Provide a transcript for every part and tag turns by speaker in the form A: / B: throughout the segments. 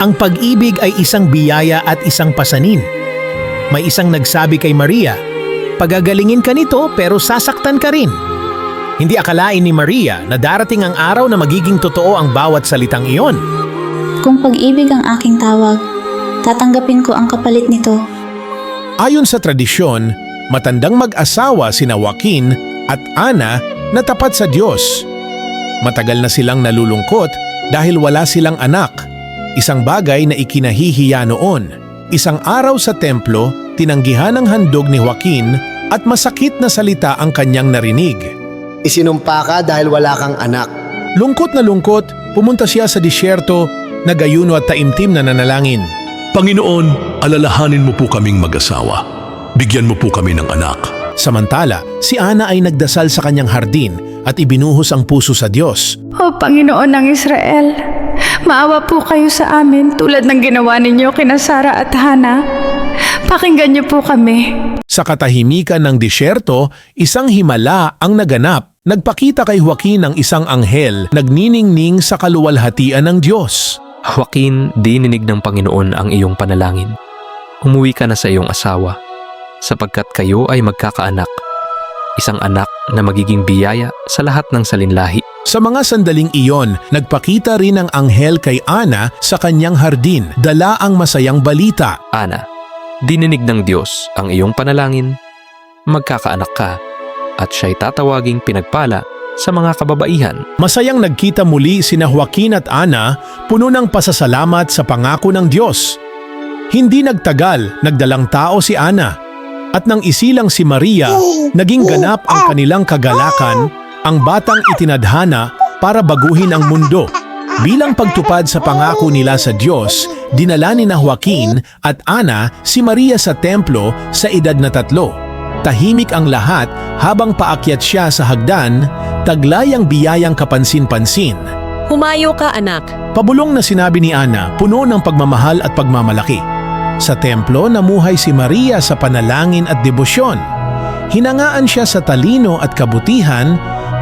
A: Ang pag-ibig ay isang biyaya at isang pasanin. May isang nagsabi kay Maria, Pagagalingin ka nito pero sasaktan ka rin. Hindi akalain ni Maria na darating ang araw na magiging totoo ang bawat salitang iyon.
B: Kung pag-ibig ang aking tawag, tatanggapin ko ang kapalit nito.
A: Ayon sa tradisyon, matandang mag-asawa sina Joaquin at Ana na tapat sa Diyos. Matagal na silang nalulungkot dahil wala silang anak, isang bagay na ikinahihiya noon. Isang araw sa templo, tinanggihan ang handog ni Joaquin at masakit na salita ang kanyang narinig.
C: Isinumpa ka dahil wala kang anak.
A: Lungkot na lungkot, pumunta siya sa disyerto, nagayuno at taimtim na nanalangin.
D: Panginoon, alalahanin mo po kaming mag-asawa. Bigyan mo po kami ng anak.
A: Samantala, si Ana ay nagdasal sa kanyang hardin at ibinuhos ang puso sa Diyos.
E: O Panginoon ng Israel, maawa po kayo sa amin tulad ng ginawa ninyo kina Sara at Hana. Pakinggan niyo po kami.
A: Sa katahimikan ng disyerto, isang himala ang naganap. Nagpakita kay Joaquin ang isang anghel, nagniningning sa kaluwalhatian ng Diyos.
F: Joaquin, dininig ng Panginoon ang iyong panalangin. Umuwi ka na sa iyong asawa, sapagkat kayo ay magkakaanak. Isang anak na magiging biyaya sa lahat ng salinlahi.
A: Sa mga sandaling iyon, nagpakita rin ang anghel kay Ana sa kanyang hardin, dala ang masayang balita.
F: Ana, dininig ng Diyos ang iyong panalangin. Magkakaanak ka, at siya'y tatawaging pinagpala sa mga kababaihan.
A: Masayang nagkita muli sina Joaquin at Ana, puno ng pasasalamat sa pangako ng Diyos. Hindi nagtagal, nagdalang tao si Ana. At nang isilang si Maria, naging ganap ang kanilang kagalakan, ang batang itinadhana para baguhin ang mundo. Bilang pagtupad sa pangako nila sa Diyos, dinala ni na Joaquin at Ana si Maria sa templo sa edad na tatlo. Tahimik ang lahat habang paakyat siya sa hagdan, taglay ang biyayang kapansin-pansin.
G: Humayo ka anak.
A: Pabulong na sinabi ni Ana, puno ng pagmamahal at pagmamalaki. Sa templo, namuhay si Maria sa panalangin at debosyon. Hinangaan siya sa talino at kabutihan,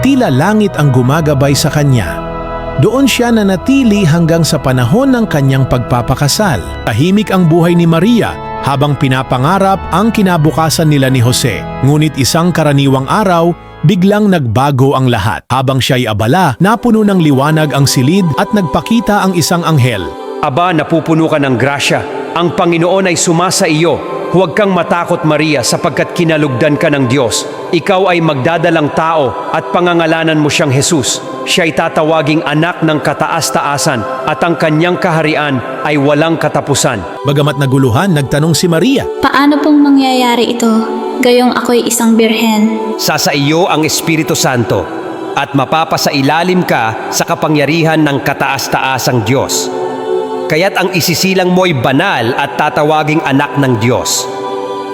A: tila langit ang gumagabay sa kanya. Doon siya nanatili hanggang sa panahon ng kanyang pagpapakasal. Tahimik ang buhay ni Maria habang pinapangarap ang kinabukasan nila ni Jose. Ngunit isang karaniwang araw, biglang nagbago ang lahat. Habang siya'y abala, napuno ng liwanag ang silid at nagpakita ang isang anghel.
H: Aba, napupuno ka ng grasya. Ang Panginoon ay sumasa iyo. Huwag kang matakot, Maria, sapagkat kinalugdan ka ng Diyos. Ikaw ay magdadalang tao at pangangalanan mo siyang Jesus. Siya'y tatawaging anak ng kataas-taasan at ang kanyang kaharian ay walang katapusan.
A: Bagamat naguluhan, nagtanong si Maria.
B: Paano pong mangyayari ito? Gayong ako'y isang birhen.
H: Sasa iyo ang Espiritu Santo at mapapasailalim ka sa kapangyarihan ng kataas-taasang Diyos. Kaya't ang isisilang mo'y banal at tatawaging anak ng Diyos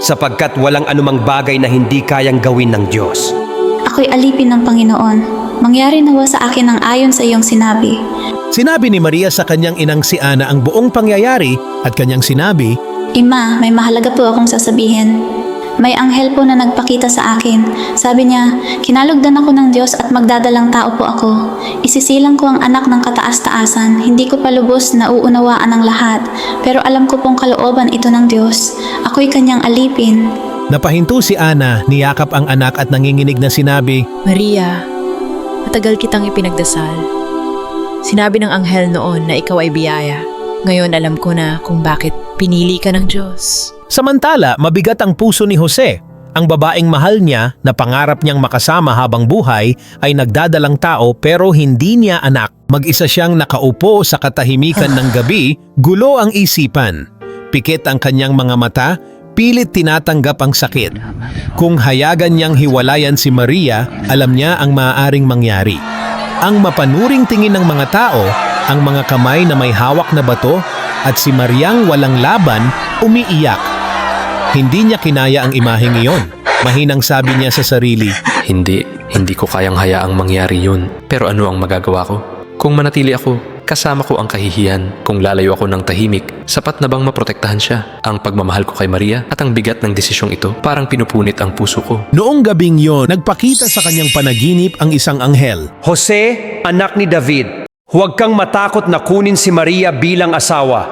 H: sapagkat walang anumang bagay na hindi kayang gawin ng Diyos.
B: Ako'y alipin ng Panginoon. Mangyari nawa sa akin ang ayon sa iyong sinabi.
A: Sinabi ni Maria sa kanyang inang si Ana ang buong pangyayari at kanyang sinabi,
B: Ima, may mahalaga po akong sasabihin. May anghel po na nagpakita sa akin. Sabi niya, kinalugdan ako ng Diyos at magdadalang tao po ako. Isisilang ko ang anak ng kataas-taasan. Hindi ko pa lubos na uunawaan ang lahat. Pero alam ko pong kalooban ito ng Diyos. Ako'y kanyang alipin.
A: Napahinto si Ana, niyakap ang anak at nanginginig na sinabi,
G: Maria, matagal kitang ipinagdasal. Sinabi ng anghel noon na ikaw ay biyaya. Ngayon alam ko na kung bakit pinili ka ng Diyos.
A: Samantala, mabigat ang puso ni Jose. Ang babaeng mahal niya na pangarap niyang makasama habang buhay ay nagdadalang tao pero hindi niya anak. Mag-isa siyang nakaupo sa katahimikan ng gabi, gulo ang isipan. Pikit ang kanyang mga mata, pilit tinatanggap ang sakit. Kung hayagan niyang hiwalayan si Maria, alam niya ang maaaring mangyari. Ang mapanuring tingin ng mga tao, ang mga kamay na may hawak na bato, at si Mariang walang laban, umiiyak. Hindi niya kinaya ang imaheng iyon. Mahinang sabi niya sa sarili,
F: Hindi, hindi ko kayang hayaang mangyari yun. Pero ano ang magagawa ko? Kung manatili ako, kasama ko ang kahihiyan. Kung lalayo ako ng tahimik, sapat na bang maprotektahan siya? Ang pagmamahal ko kay Maria at ang bigat ng desisyong ito parang pinupunit ang puso ko.
A: Noong gabing yon, nagpakita sa kanyang panaginip ang isang anghel.
H: Jose, anak ni David, Huwag kang matakot na kunin si Maria bilang asawa.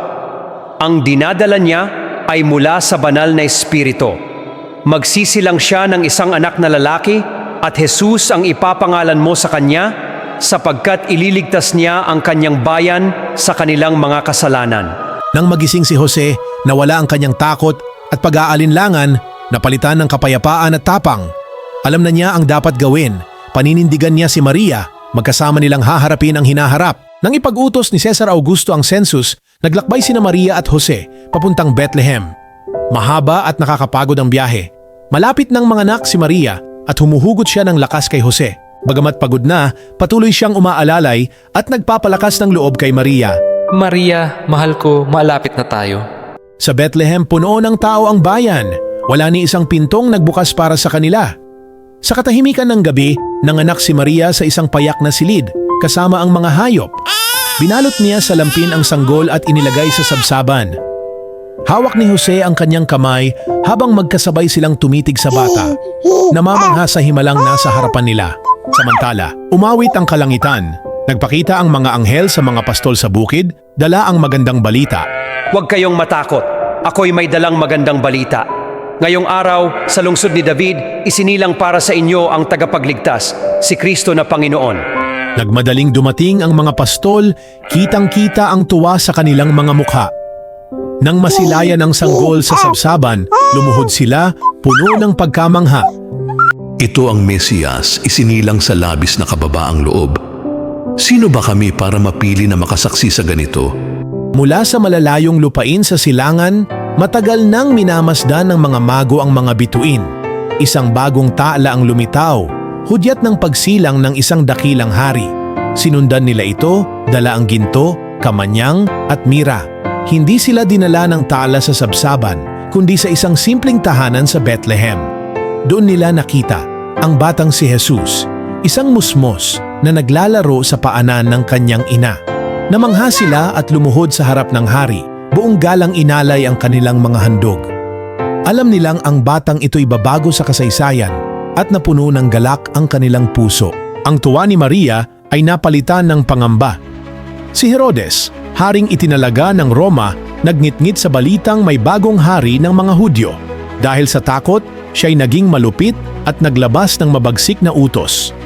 H: Ang dinadala niya ay mula sa banal na espiritu. Magsisilang siya ng isang anak na lalaki at Jesus ang ipapangalan mo sa kanya sapagkat ililigtas niya ang kanyang bayan sa kanilang mga kasalanan.
A: Nang magising si Jose, nawala ang kanyang takot at pag-aalinlangan, napalitan ng kapayapaan at tapang. Alam na niya ang dapat gawin. Paninindigan niya si Maria, magkasama nilang haharapin ang hinaharap. Nang ipag-utos ni Cesar Augusto ang census, naglakbay sina Maria at Jose papuntang Bethlehem. Mahaba at nakakapagod ang biyahe. Malapit ng manganak si Maria at humuhugot siya ng lakas kay Jose. Bagamat pagod na, patuloy siyang umaalalay at nagpapalakas ng loob kay Maria.
F: Maria, mahal ko, malapit na tayo.
A: Sa Bethlehem puno ng tao ang bayan. Wala ni isang pintong nagbukas para sa kanila. Sa katahimikan ng gabi, nanganak si Maria sa isang payak na silid kasama ang mga hayop. Binalot niya sa lampin ang sanggol at inilagay sa sabsaban. Hawak ni Jose ang kanyang kamay habang magkasabay silang tumitig sa bata. Namamangha sa himalang nasa harapan nila. Samantala, umawit ang kalangitan. Nagpakita ang mga anghel sa mga pastol sa bukid, dala ang magandang balita.
H: Huwag kayong matakot. Ako'y may dalang magandang balita. Ngayong araw, sa lungsod ni David, isinilang para sa inyo ang tagapagligtas, si Kristo na Panginoon.
A: Nagmadaling dumating ang mga pastol, kitang-kita ang tuwa sa kanilang mga mukha. Nang masilayan ang sanggol sa sabsaban, lumuhod sila, puno ng pagkamangha.
D: Ito ang Mesiyas, isinilang sa labis na kababaang loob. Sino ba kami para mapili na makasaksi sa ganito?
A: Mula sa malalayong lupain sa silangan, matagal nang minamasdan ng mga mago ang mga bituin. Isang bagong tala ang lumitaw, hudyat ng pagsilang ng isang dakilang hari. Sinundan nila ito, dala ang ginto, kamanyang at mira. Hindi sila dinala ng tala sa sabsaban, kundi sa isang simpleng tahanan sa Bethlehem. Doon nila nakita ang batang si Jesus, isang musmos na naglalaro sa paanan ng kanyang ina. Namangha sila at lumuhod sa harap ng hari, buong galang inalay ang kanilang mga handog. Alam nilang ang batang ito'y babago sa kasaysayan at napuno ng galak ang kanilang puso. Ang tuwa ni Maria ay napalitan ng pangamba. Si Herodes, haring itinalaga ng Roma, nagnitngit sa balitang may bagong hari ng mga Hudyo. Dahil sa takot, siya'y naging malupit at naglabas ng mabagsik na utos.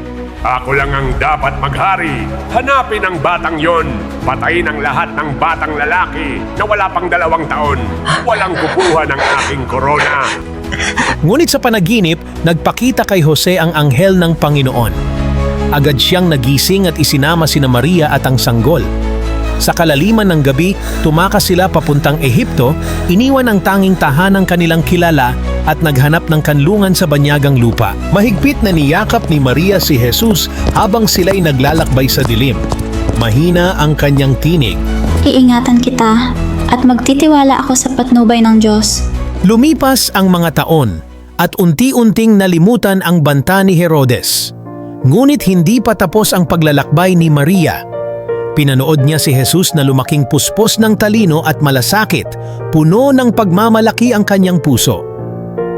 I: Ako lang ang dapat maghari. Hanapin ang batang yon. Patayin ang lahat ng batang lalaki na wala pang dalawang taon. Walang kukuha ng aking korona.
A: Ngunit sa panaginip, nagpakita kay Jose ang anghel ng Panginoon. Agad siyang nagising at isinama sina Maria at ang sanggol. Sa kalaliman ng gabi, tumakas sila papuntang Ehipto, iniwan ang tanging tahanang kanilang kilala at naghanap ng kanlungan sa banyagang lupa. Mahigpit na niyakap ni Maria si Jesus habang sila'y naglalakbay sa dilim. Mahina ang kanyang tinig.
B: Iingatan kita at magtitiwala ako sa patnubay ng Diyos.
A: Lumipas ang mga taon at unti-unting nalimutan ang banta ni Herodes. Ngunit hindi pa tapos ang paglalakbay ni Maria. Pinanood niya si Jesus na lumaking puspos ng talino at malasakit, puno ng pagmamalaki ang kanyang puso.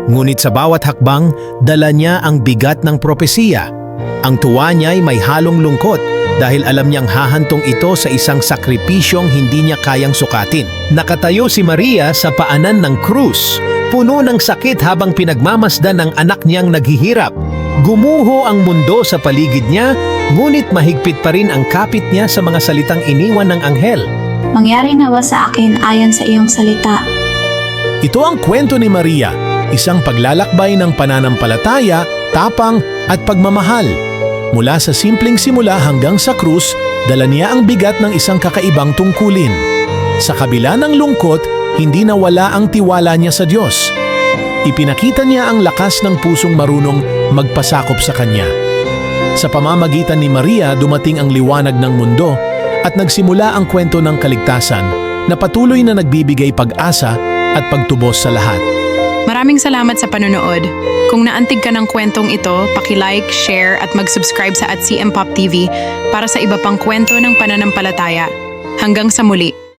A: Ngunit sa bawat hakbang, dala niya ang bigat ng propesiya. Ang tuwa niya'y may halong lungkot dahil alam niyang hahantong ito sa isang sakripisyong hindi niya kayang sukatin. Nakatayo si Maria sa paanan ng krus, puno ng sakit habang pinagmamasdan ng anak niyang naghihirap. Gumuho ang mundo sa paligid niya, ngunit mahigpit pa rin ang kapit niya sa mga salitang iniwan ng anghel.
B: Mangyari nawa sa akin ayon sa iyong salita.
A: Ito ang kwento ni Maria, isang paglalakbay ng pananampalataya, tapang at pagmamahal. Mula sa simpleng simula hanggang sa krus, dala niya ang bigat ng isang kakaibang tungkulin. Sa kabila ng lungkot, hindi nawala ang tiwala niya sa Diyos. Ipinakita niya ang lakas ng pusong marunong magpasakop sa Kanya. Sa pamamagitan ni Maria dumating ang liwanag ng mundo at nagsimula ang kwento ng kaligtasan na patuloy na nagbibigay pag-asa at pagtubos sa lahat.
J: Maraming salamat sa panonood. Kung naantig ka ng kwentong ito, paki-like, share at mag-subscribe sa at CM Pop TV para sa iba pang kwento ng pananampalataya. Hanggang sa muli.